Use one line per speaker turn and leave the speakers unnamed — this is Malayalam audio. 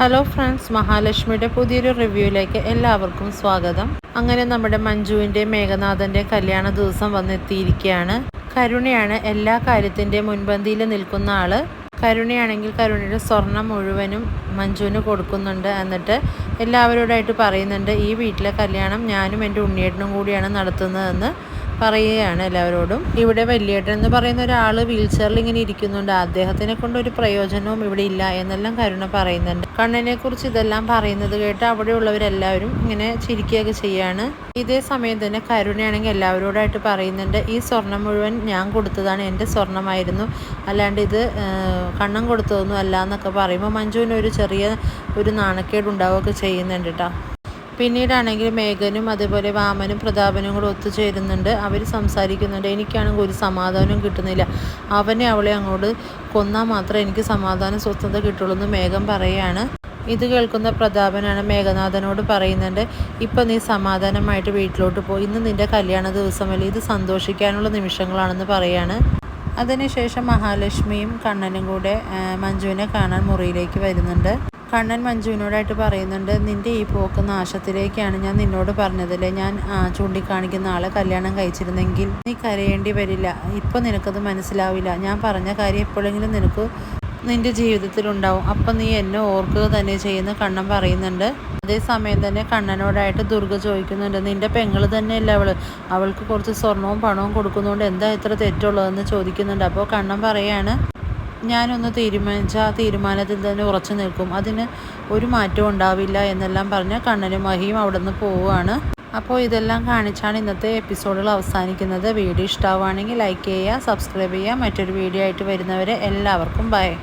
ഹലോ ഫ്രണ്ട്സ് മഹാലക്ഷ്മിയുടെ പുതിയൊരു റിവ്യൂയിലേക്ക് എല്ലാവർക്കും സ്വാഗതം. അങ്ങനെ നമ്മുടെ മഞ്ജുവിന്റെ മേഘനാഥന്റെ കല്യാണ ദിവസം വന്നെത്തിയിരിക്കുകയാണ്. കരുണയാണ് എല്ലാ കാര്യത്തിന്റെ മുൻപന്തിയിൽ നിൽക്കുന്ന ആൾ. കരുണയാണെങ്കിൽ കരുണയുടെ സ്വർണം മുഴുവനും മഞ്ജുവിന് കൊടുക്കുന്നുണ്ട് എന്നിട്ട് എല്ലാവരോടായിട്ട് പറയുന്നുണ്ട് ഈ വീട്ടിലെ കല്യാണം ഞാനും എന്റെ ഉണ്ണിയേട്ടനും കൂടിയാണ് നടത്തുന്നതെന്ന്. പറയുകയാണ് എല്ലാവരോടും. ഇവിടെ വലിയേട്ടൻ എന്ന് പറയുന്ന ഒരാൾ വീൽ ചെയറിൽ ഇങ്ങനെ ഇരിക്കുന്നുണ്ട്. അദ്ദേഹത്തിനെ കൊണ്ട് ഒരു പ്രയോജനവും ഇവിടെ ഇല്ല എന്നെല്ലാം കരുണ പറയുന്നുണ്ട്. കണ്ണനെ കുറിച്ച് ഇതെല്ലാം പറയുന്നത് കേട്ട് അവിടെയുള്ളവരെല്ലാവരും ഇങ്ങനെ ചിരിക്കുകയൊക്കെ ചെയ്യാണ്. ഇതേ സമയം തന്നെ കരുണയാണെങ്കിൽ എല്ലാവരോടായിട്ട് പറയുന്നുണ്ട് ഈ സ്വർണം മുഴുവൻ ഞാൻ കൊടുത്തതാണ് എന്റെ സ്വർണമായിരുന്നു. അല്ലാണ്ട് ഇത് കണ്ണം കൊടുത്തതൊന്നും അല്ല എന്നൊക്കെ പറയുമ്പോൾ മഞ്ജുവിന് ഒരു ചെറിയ ഒരു നാണക്കേട് ഉണ്ടാവുകയൊക്കെ ചെയ്യുന്നുണ്ട് കേട്ടോ പിന്നീടാണെങ്കിൽ മേഘനും അതുപോലെ വാമനും പ്രതാപനും കൂടെ ഒത്തുചേരുന്നുണ്ട്. അവർ സംസാരിക്കുന്നുണ്ട്. എനിക്കാണെങ്കിൽ ഒരു സമാധാനവും കിട്ടുന്നില്ല. അവനെ അവളെ അങ്ങോട്ട് കൊന്നാൽ മാത്രമേ എനിക്ക് സമാധാനം സ്വസ്ഥത കിട്ടുള്ളൂ എന്ന് മേഘം പറയുകയാണ് ഇത് കേൾക്കുന്ന പ്രതാപനാണ് മേഘനാഥനോട് പറയുന്നുണ്ട് ഇപ്പം നീ സമാധാനമായിട്ട് വീട്ടിലോട്ട് പോയി ഇന്ന് നിന്റെ കല്യാണ ദിവസമല്ലേ ഇത് സന്തോഷിക്കാനുള്ള നിമിഷങ്ങളാണെന്ന് പറയാണ്. അതിനുശേഷം മഹാലക്ഷ്മിയും കണ്ണനും കൂടെ മഞ്ജുവിനെ കാണാൻ മുറിയിലേക്ക് വരുന്നുണ്ട്. കണ്ണൻ മഞ്ജുവിനോടായിട്ട് പറയുന്നുണ്ട് നിന്റെ ഈ പോക്ക് നാശത്തിലേക്കാണ് ഞാൻ നിന്നോട് പറഞ്ഞതല്ലേ? ഞാൻ ചൂണ്ടിക്കാണിക്കുന്ന ആളെ കല്യാണം കഴിച്ചിരുന്നെങ്കിൽ നീ കരയേണ്ടി വരില്ല. ഇപ്പം നിനക്കത് മനസ്സിലാവില്ല. ഞാൻ പറഞ്ഞ കാര്യം എപ്പോഴെങ്കിലും നിനക്ക് നിന്റെ ജീവിതത്തിൽ ജീവിതത്തിലുണ്ടാവും അപ്പം നീ എന്നെ ഓർക്കുക തന്നെ ചെയ്യുന്ന കണ്ണൻ പറയുന്നുണ്ട്. അതേസമയം തന്നെ കണ്ണനോടായിട്ട് ദുർഗ ചോദിക്കുന്നുണ്ട് നിന്റെ പെങ്ങൾ തന്നെയല്ല അവൾ അവൾക്ക് കുറച്ച് സ്വർണവും പണവും കൊടുക്കുന്നതുകൊണ്ട് എന്താ ഇത്ര തെറ്റുള്ളതെന്ന് ചോദിക്കുന്നുണ്ട്. അപ്പോൾ കണ്ണൻ പറയാണ് ഞാനൊന്ന് തീരുമാനിച്ച ആ തീരുമാനത്തിൽ തന്നെ ഉറച്ചു നിൽക്കും. അതിന് ഒരു മാറ്റവും ഉണ്ടാവില്ല എന്നെല്ലാം പറഞ്ഞ് കണ്ണനും മഹിയും അവിടെ നിന്ന് പോവുകയാണ്. അപ്പോൾ ഇതെല്ലാം കാണിച്ചാണ് ഇന്നത്തെ എപ്പിസോഡുകൾ അവസാനിക്കുന്നത്. വീഡിയോ ഇഷ്ടമാവുകയാണെങ്കിൽ ലൈക്ക് ചെയ്യുക സബ്സ്ക്രൈബ് ചെയ്യുക. മറ്റൊരു വീഡിയോ ആയിട്ട് വരുന്നവരെ എല്ലാവർക്കും ബൈ